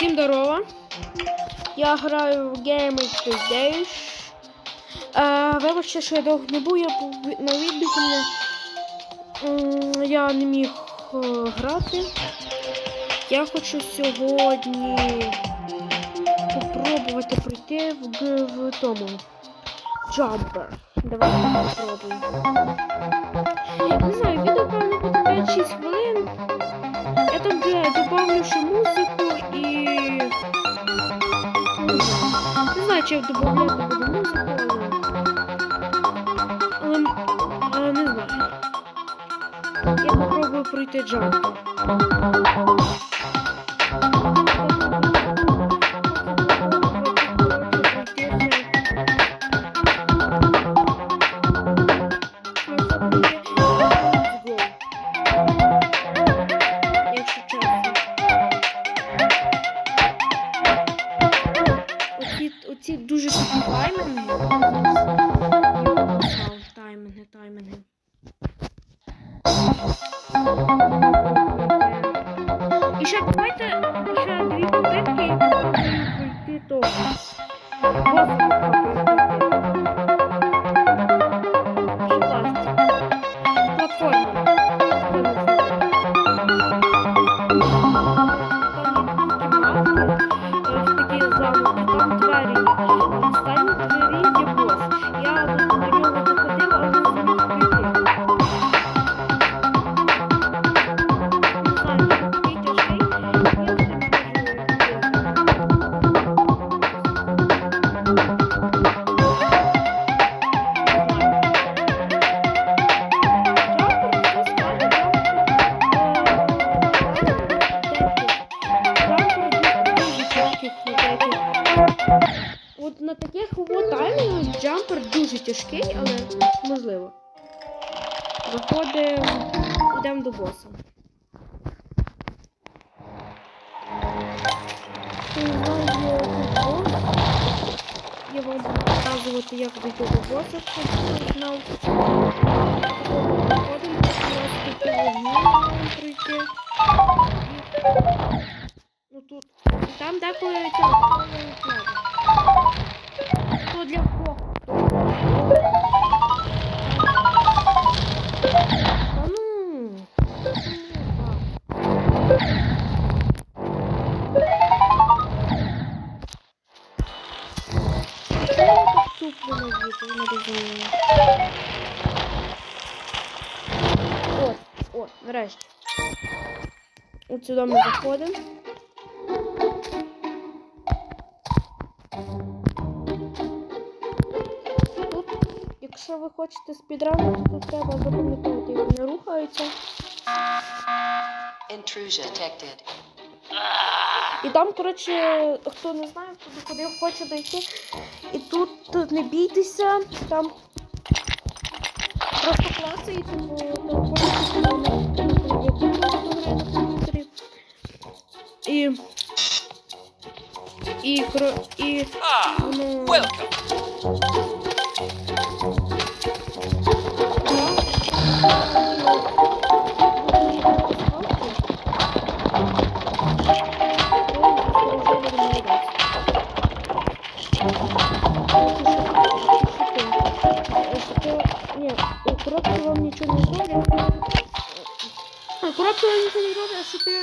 Всім здорово! Я граю в Gaming Days. Е, Вибачте, що я довго не був, я на віддиху. Я не міг е, грати. Я хочу сьогодні попробувати пройти в, в тому Jumper. Давайте попробуємо. Не знаю, відео певно буде 5-6 хвилин. Там добавлю ще музику і. Не знаю, чи я добавляю буду музику, але. Але, не знаю. Я попробую пройти джамп. Тяжкий, але можливо. Заходимо, йдемо до боса. Я вам буду показувати, як дійти до боса, щоб хто знав. Заходимо, просто по вогню маємо пройти. Ну тут. Там деколи тягнуть. О, нарешті. От сюди ми заходимо. Тут, якщо ви хочете спідранити, то треба запам'ятовувати, як вони рухаються. Intrusion detected. І там, коротше, хто не знає, хто доходив, хоче дойти. І тут, тут не бійтеся, там просто класи і типу І. І, кро, і Ah, воно. welcome. Ні, у коробці вам нічого не зроблять. А коробці вам нічого не зроблять, а що ти...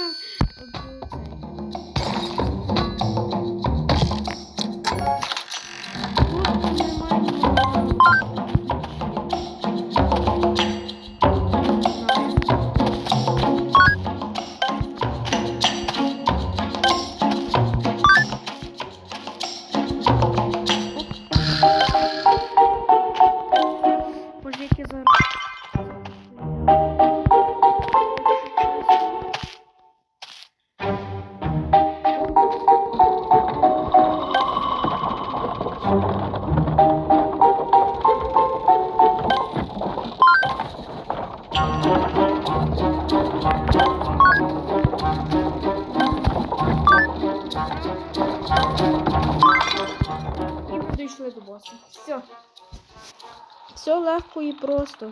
до боса. Все. Все легко і просто.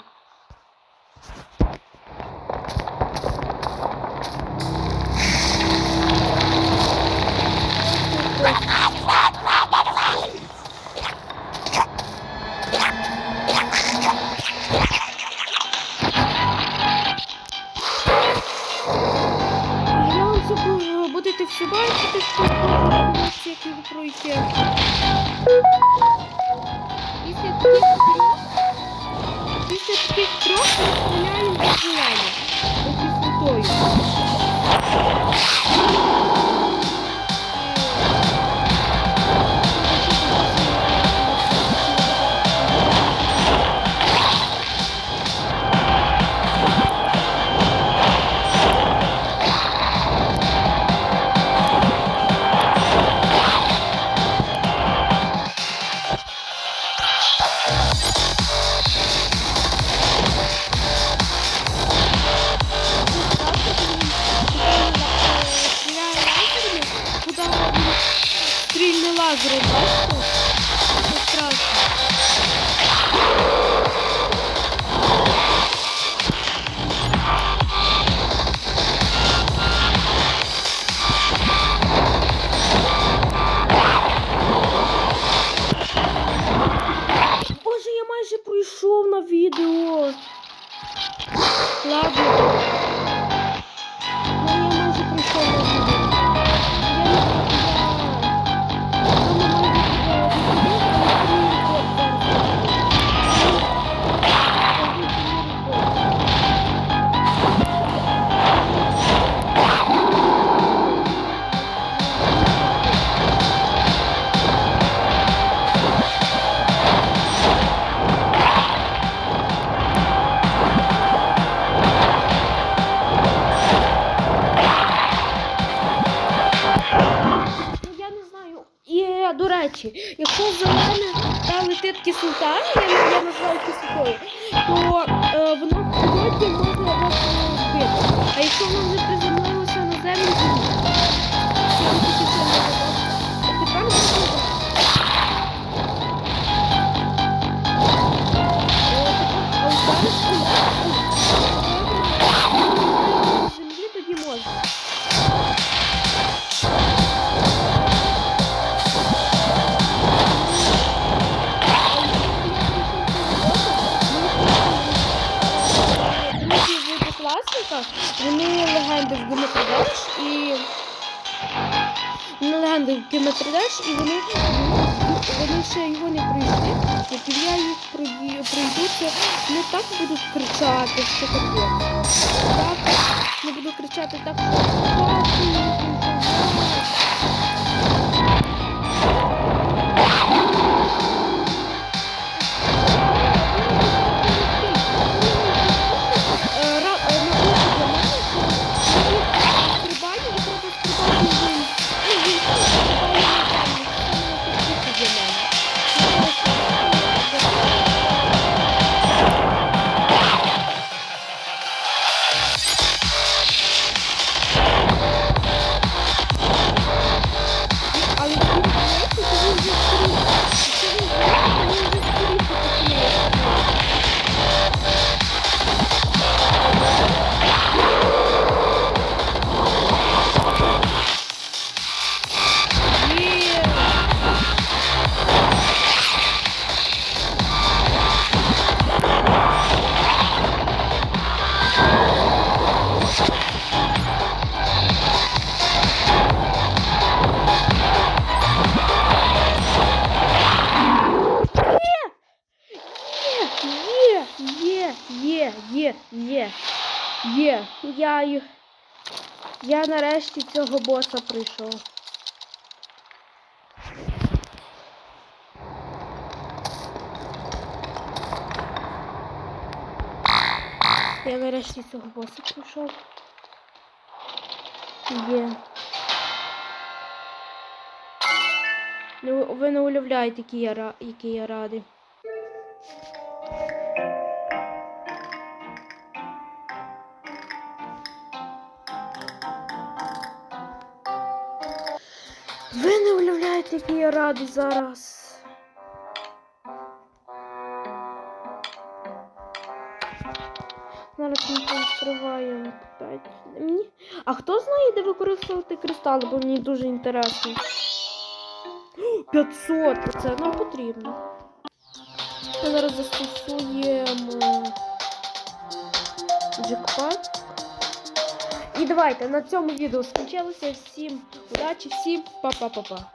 Будете все бачити, що як його пройти. Після таких трьох, після таких ми стріляємо до зелені. До кислотою. Та летить кислота, я, я назвала кислотою, то е, воно в холоді може вас. А якщо воно вже приземлилося і на легенди в Геометридеш і вони, вони ще його не пройшли. Як я їх прийду, пройду, то вони так будуть кричати, що таке. Так, не буду кричати так, що Є! Я їх. Я нарешті цього боса прийшов. Я нарешті цього боса прийшов. Є. Ну, ви не уявляєте, який я, який я радий. Ви не уявляєте, який я радий зараз. Зараз ми відкриваємо. Питають мені. А хто знає, де використовувати кристали, бо мені дуже інтересно. 500! Це нам потрібно. Ми зараз застосуємо джекпот. І давайте на цьому відео скінчилося. Всім удачі, всім па-па-па-па.